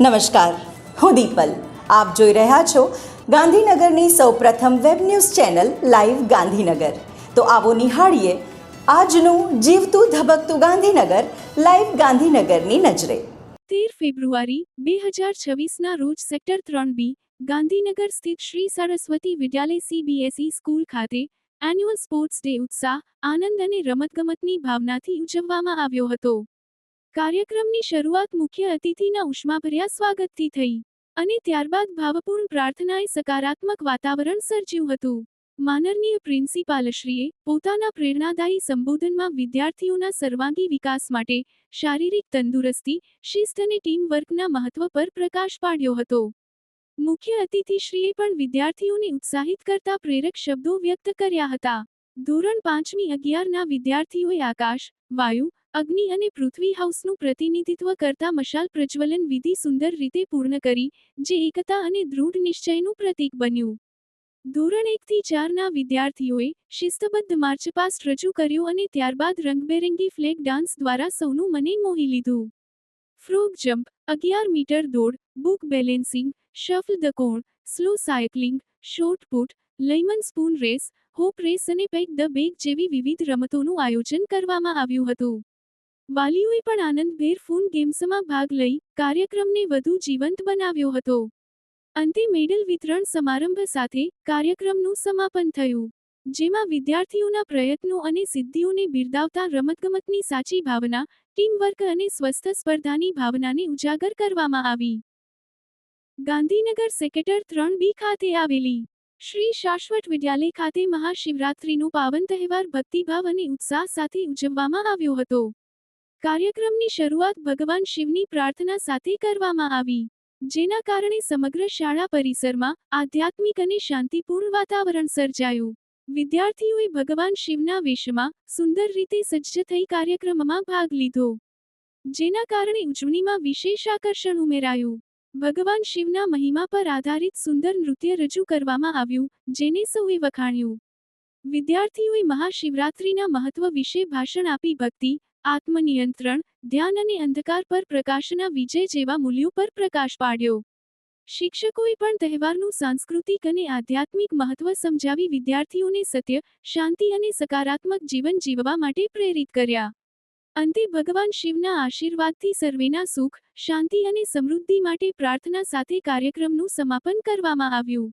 નમસ્કાર. હું દીપલ. આપ જોઈ રહ્યા છો ગાંધીનગરની સૌપ્રથમ web news channel live Gandhinagar. તો આવો નિહાળીએ આજનું જીવતું ધબકતું ગાંધીનગર લાઈવ ગાંધીનગરની નજરે. તેર ફેબ્રુઆરી બે હજાર છવ્વીસના રોજ સેક્ટર ત્રણ બી, ગાંધીનગર સ્થિત શ્રી સરસ્વતી વિદ્યાલય સીબીએસઈ સ્કૂલ ખાતે એન્યુઅલ સ્પોર્ટ્સ ડે ઉત્સાહ, આનંદ અને રમતગમતની ભાવનાથી ઉજવવામાં આવ્યો હતો. કાર્યક્રમની શરૂઆત મુખ્ય અતિથિના ઉષ્માભર્યા સ્વાગતથી થઈ અને ત્યારબાદ ભાવપૂર્ણ પ્રાર્થનાએ સકારાત્મક વાતાવરણ સર્જ્યું હતું. માનનીય પ્રિન્સિપાલશ્રીએ પોતાના પ્રેરણાદાયી સંબોધનમાં વિદ્યાર્થીઓના સર્વાંગી વિકાસ માટે શારીરિક તંદુરસ્તી, શિસ્ત અને ટીમ વર્કના મહત્વ પર પ્રકાશ પાડ્યો હતો. મુખ્ય અતિથિશ્રીએ પણ વિદ્યાર્થીઓને ઉત્સાહિત કરતા પ્રેરક શબ્દો વ્યક્ત કર્યા હતા. ધોરણ પાંચમી અગિયારના વિદ્યાર્થીઓએ આકાશ, વાયુ અગ્નિ અને પૃથ્વી હાઉસનું પ્રતિનિધિત્વ કરતા મશાલ પ્રજ્વલન વિધિ સુંદર રીતે પૂર્ણ કરી, જે એકતા અને દૃઢ નિશ્ચયનું પ્રતીક બન્યું. ધોરણ એકથી ચારના વિદ્યાર્થીઓએ શિસ્તબદ્ધ માર્ચપાસ્ટ રજૂ કર્યો અને ત્યારબાદ રંગબેરંગી ફ્લેગ ડાન્સ દ્વારા સૌનું મને મોહી લીધું. ફ્રોગ જમ્પ, અગિયાર મીટર દોડ, book balancing, shuffle the cone, slow cycling, shot put lemon spoon race, hop race અને પેક ધ બેગ જેવી વિવિધ રમતોનું આયોજન કરવામાં આવ્યું હતું. વાલીઓએ પણ આનંદભેર ફૂન ગેમ્સમાં ભાગ લઈ કાર્યક્રમને વધુ જીવંત બનાવ્યો હતો. અંતે મેડલ વિતરણ સમારંભ સાથે કાર્યક્રમનું સમાપન થયું, જેમાં વિદ્યાર્થીઓના પ્રયત્નો અને સિદ્ધિઓને બિરદાવતા રમતગમતની સાચી ભાવના, ટીમવર્ક અને સ્વસ્થ સ્પર્ધાની ભાવનાને ઉજાગર કરવામાં આવી. ગાંધીનગર સેક્ટર ત્રણ બી ખાતે આવેલી, શ્રી શાશ્વત વિદ્યાલય ખાતે મહાશિવરાત્રિનો પાવન તહેવાર ભક્તિભાવ અને ઉત્સાહ સાથે ઉજવવામાં આવ્યો હતો. કાર્યક્રમની શરૂઆત ભગવાન શિવની પ્રાર્થના સાથે કરવામાં આવી, જેના કારણે સમગ્ર શાળા પરિસરમાં આધ્યાત્મિક અને શાંતિપૂર્ણ વાતાવરણ સર્જાયું. વિદ્યાર્થીઓએ ભગવાન શિવના વેશમાં સુંદર રીતે સજ્જ થઈ કાર્યક્રમમાં ભાગ લીધો, જેના કારણે ઉજવણીમાં વિશેષ આકર્ષણ ઉમેરાયું. ભગવાન શિવના મહિમા પર આધારિત સુંદર નૃત્ય રજૂ કરવામાં આવ્યું, જેને સૌએ વખાણ્યું. વિદ્યાર્થીઓએ મહાશિવરાત્રિના મહત્વ વિશે ભાષણ આપી ભક્તિ આત્મનિયંત્રણ, ધ્યાન અને અંધકાર પર પ્રકાશના વિજય જેવા મૂલ્યો પર પ્રકાશ પાડ્યો. શિક્ષકોએ પણ તહેવારનું સાંસ્કૃતિક અને આધ્યાત્મિક મહત્વ સમજાવી વિદ્યાર્થીઓને સત્ય, શાંતિ અને સકારાત્મક જીવન જીવવા માટે પ્રેરિત કર્યા. અંતે ભગવાન શિવના આશીર્વાદથી સર્વેના સુખ, શાંતિ અને સમૃદ્ધિ માટે પ્રાર્થના સાથે કાર્યક્રમનું સમાપન કરવામાં આવ્યું.